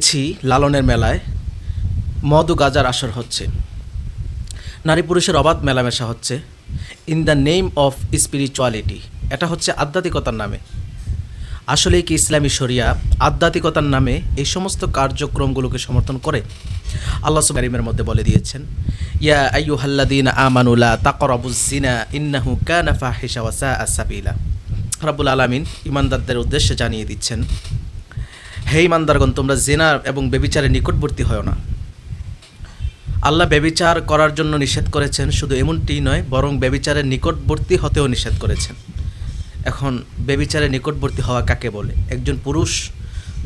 দেখছি লালনের মেলায় মদ ও গাজার আসর হচ্ছে। নারী পুরুষের অবাধ মেলামেশা হচ্ছে। In the name of spirituality এটা হচ্ছে আধ্যাত্মিকতার নামে। আসলে কি ইসলামী শরিয়া আধ্যাত্মিকতার নামে এই সমস্ত কার্যক্রমগুলোকে সমর্থন করে? আল্লাহ সুবারিমের মধ্যে বলে দিয়েছেন, ইয়া আইয়ু হাল্লাদিন আমানুলা তাকরাবুজিনা ইন্নাহু কানা ফাহিশা ওয়া সাআ সাবিলা। আলামিন ইমানদারদের উদ্দেশ্যে জানিয়ে দিচ্ছেন হে ইমানদারগণ তোমরা জেনা এবং বেবিচারের নিকটবর্তী হয় না। আল্লাহ বেবিচার করার জন্য নিষেধ করেছেন, শুধু এমনটি নয়, বরং বেবিচারের নিকটবর্তী হতেও নিষেধ করেছেন। এখন বেবিচারের নিকটবর্তী হওয়া কাকে বলে? একজন পুরুষ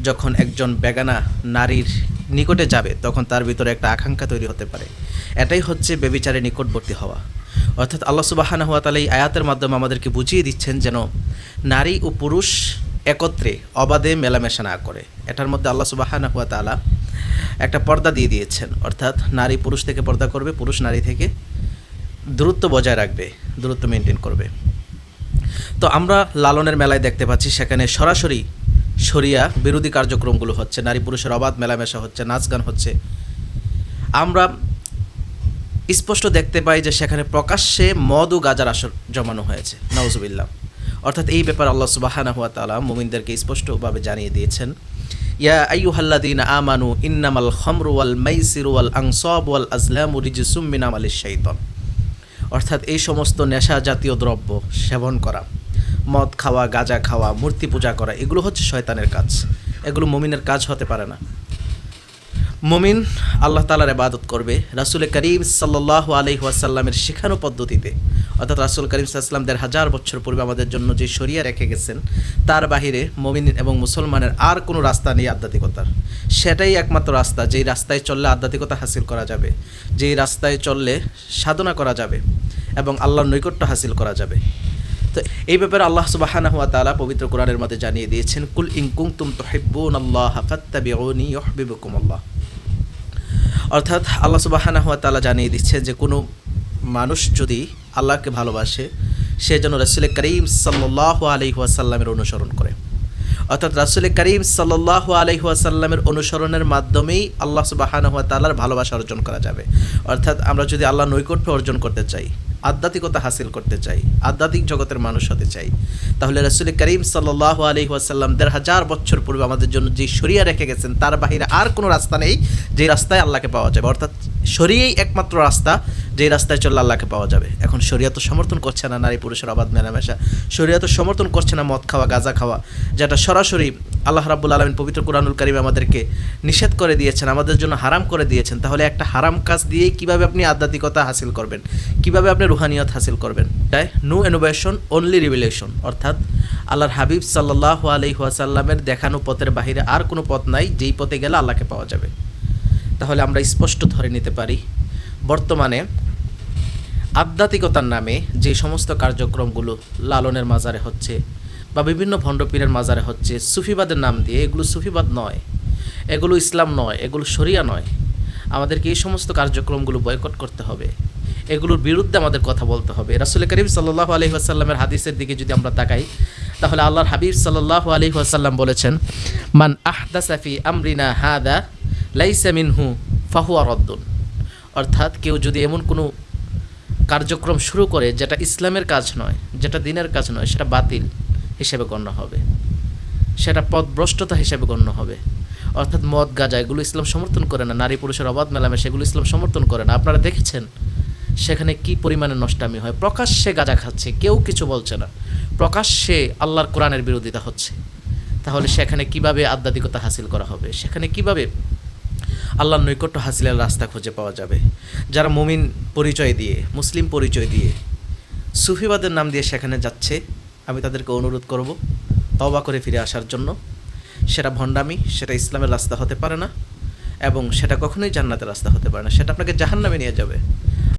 যখন একজন বেগানা নারীর নিকটে যাবে, তখন তার ভিতরে একটা আকাঙ্ক্ষা তৈরি হতে পারে। এটাই হচ্ছে বেবিচারের নিকটবর্তী হওয়া। অর্থাৎ আল্লাহ সুবাহানা হাত এই আয়াতের মাধ্যমে আমাদেরকে বুঝিয়ে দিচ্ছেন যেন নারী ও পুরুষ একত্রে অবাধে মেলামেশা না করে। এটার মধ্যে আল্লাহ সুবাহানা হুয়া তালা একটা পর্দা দিয়ে দিয়েছেন। অর্থাৎ নারী পুরুষ থেকে পর্দা করবে, পুরুষ নারী থেকে দূরত্ব বজায় রাখবে, দূরত্ব মেনটেন করবে। তো আমরা লালনের মেলায় দেখতে পাচ্ছি, সেখানে সরাসরি শরিয়া বিরোধী কার্যক্রমগুলো হচ্ছে, নারী পুরুষের অবাধ মেলামেশা হচ্ছে, নাচ গান হচ্ছে। আমরা স্পষ্ট দেখতে পাই যে সেখানে প্রকাশ্যে মদ ও গাজার আসর জমানো হয়েছে। নওজুবিল্লাহ অর্থাৎ এই ব্যাপার আল্লাহ সুবাহানা হুয়া তালা মুমিনদেরকে স্পষ্টভাবে জানিয়ে দিয়েছেন, ইয়া আইয়ুহাল্লাদিন আমানু ইন্নামাল খমরু ওয়াল মাইসিরু ওয়াল আংসব ওয়াল আজলামু রিজিসুম মিন আমালিশ অর্থাৎ এই সমস্ত নেশা জাতীয় দ্রব্য সেবন করা, মদ খাওয়া, গাঁজা খাওয়া, মূর্তি পূজা করা, এগুলো হচ্ছে শয়তানের কাজ। এগুলো মমিনের কাজ হতে পারে না। মমিন আল্লাহ তালার ইবাদত করবে, রাসুল করিম সাল্লাহ আলহি ওয়াসাল্লামের শেখানো পদ্ধতিতে। অর্থাৎ রাসুল করিম সাল্লাম দেড় হাজার বছর পূর্বে আমাদের জন্য যে শরিয়া রেখে গেছেন, তার বাহিরে মমিন এবং মুসলমানের আর কোনো রাস্তা নেই আধ্যাত্মিকতার। সেটাই একমাত্র রাস্তা, যেই রাস্তায় চললে আধ্যাত্মিকতা হাসিল করা যাবে, যেই রাস্তায় চললে সাধনা করা যাবে এবং আল্লাহর নৈকট্য হাসিল করা যাবে। তো এই ব্যাপারে আল্লাহ সুবাহানা হুয়া তাআলা পবিত্র কোরআনের মধ্যে জানিয়ে দিয়েছেন, কুল ইনকুম তুম তোহিব্বুন আল্লাহ ফাত্তাবিউনি ইউহিব্বুকুম আল্লাহ অর্থাৎ আল্লাহ সুবাহানা হুয়া তাআলা জানিয়ে দিচ্ছেন যে কোনো মানুষ যদি আল্লাহকে ভালোবাসে, সে যেন রাসুল করিম সাল্লাহ আলহিহাসাল্লামের অনুসরণ করে। অর্থাৎ রাসুল করিম সাল্লাহ আলহিহাসাল্লামের অনুসরণের মাধ্যমেই আল্লাহ সুবাহানা হুয়া তাল্লার ভালোবাসা অর্জন করা যাবে। অর্থাৎ আমরা যদি আল্লাহ নৈকট্য অর্জন করতে চাই, আধ্যাত্মিকতা হাসিল করতে চাই, আধ্যাত্মিক জগতের মানুষ হতে চাই, তাহলে রসুল করিম সাল্লাহ আলহি ওয়াসাল্লাম দেড় হাজার বছর পূর্বে আমাদের জন্য যে সরিয়া রেখে গেছেন, তার বাহিরে আর কোনো রাস্তা নেই যে রাস্তায় আল্লাহকে পাওয়া যাবে। অর্থাৎ সরিয়েই একমাত্র রাস্তা যে রাস্তায় চললে আল্লাহকে পাওয়া যাবে। এখন শরিয়া তো সমর্থন করছে না নারী পুরুষের অবাধ মেলামেশা। শরিয়া তো সমর্থন করছে না মদ খাওয়া, গাঁজা খাওয়া, যেটা সরাসরি আল্লাহ রাব্বুল আলমিন পবিত্র কুরআনুল কারিম আমাদেরকে নিষেধ করে দিয়েছেন, আমাদের জন্য হারাম করে দিয়েছেন। তাহলে একটা হারাম কাজ দিয়েই কীভাবে আপনি আধ্যাত্মিকতা হাসিল করবেন? কীভাবে আপনি রুহানিয়ত হাসিল করবেন? তাই নো ইনোভেশন অনলি রিভিলেশন অর্থাৎ আল্লাহর হাবিব সাল্লাহ আলহিহাসাল্লামের দেখানো পথের বাহিরে আর কোনো পথ নাই, যেই পথে গেলে আল্লাহকে পাওয়া যাবে। তাহলে আমরা স্পষ্ট ধরে নিতে পারি। বর্তমানে আধ্যাত্মিকতার নামে যে সমস্ত কার্যক্রমগুলো লালনের মাজারে হচ্ছে বা বিভিন্ন ভণ্ডপীরের মাজারে হচ্ছে, সুফিবাদের নাম দিয়ে এগুলো সুফিবাদ নয়, এগুলো ইসলাম নয়, এগুলো শরিয়া নয়। আমাদেরকে এই সমস্ত কার্যক্রমগুলো বয়কট করতে হবে। এগুলোর বিরুদ্ধে আমাদের কথা বলতে হবে। রাসুল করিম সাল্লাহ আলহি আসাল্লামের হাদিসের দিকে যদি আমরা তাকাই, তাহলে আল্লাহর হাবিব সাল্লাহ আলহি আসাল্লাম বলেছেন, মান আহদা সাফি আমরিনা হাদা লাইসা মিনহু ফাহুয়া রদ্দুন। অর্থাৎ কেউ যদি এমন কোনো কার্যক্রম শুরু করে যেটা ইসলামের কাজ নয়, যেটা দিনের কাজ নয়, সেটা বাতিল হিসেবে গণ্য হবে। সেটা পথভ্রষ্টতা হিসেবে গণ্য হবে। অর্থাৎ মদ, গাজা, এগুলো ইসলাম সমর্থন করে না। নারী পুরুষের অবাধ মেলামে সেগুলো ইসলাম সমর্থন করে না। আপনারা দেখেছেন সেখানে কি পরিমাণে নষ্টামি হয়। প্রকাশ্যে গাজা খাচ্ছে, কেউ কিছু বলছে না। প্রকাশ্যে আল্লাহর কোরআনের বিরোধিতা হচ্ছে। তাহলে সেখানে কীভাবে আধ্যাত্মিকতা হাসিল করা হবে? সেখানে কীভাবে আল্লাহর নৈকট্য হাসিলের রাস্তা খুঁজে পাওয়া যাবে। যারা মুমিন পরিচয় দিয়ে, মুসলিম পরিচয় দিয়ে সুফিবাদের নাম দিয়ে সেখানে যাচ্ছে, আমি তাদেরকে অনুরোধ করব তবা করে ফিরে আসার জন্য। সেটা ভণ্ডামি, সেটা ইসলামের রাস্তা হতে পারে না এবং সেটা কখনোই জান্নাতের রাস্তা হতে পারে না। সেটা আপনাকে জাহান্নামে নিয়ে যাবে।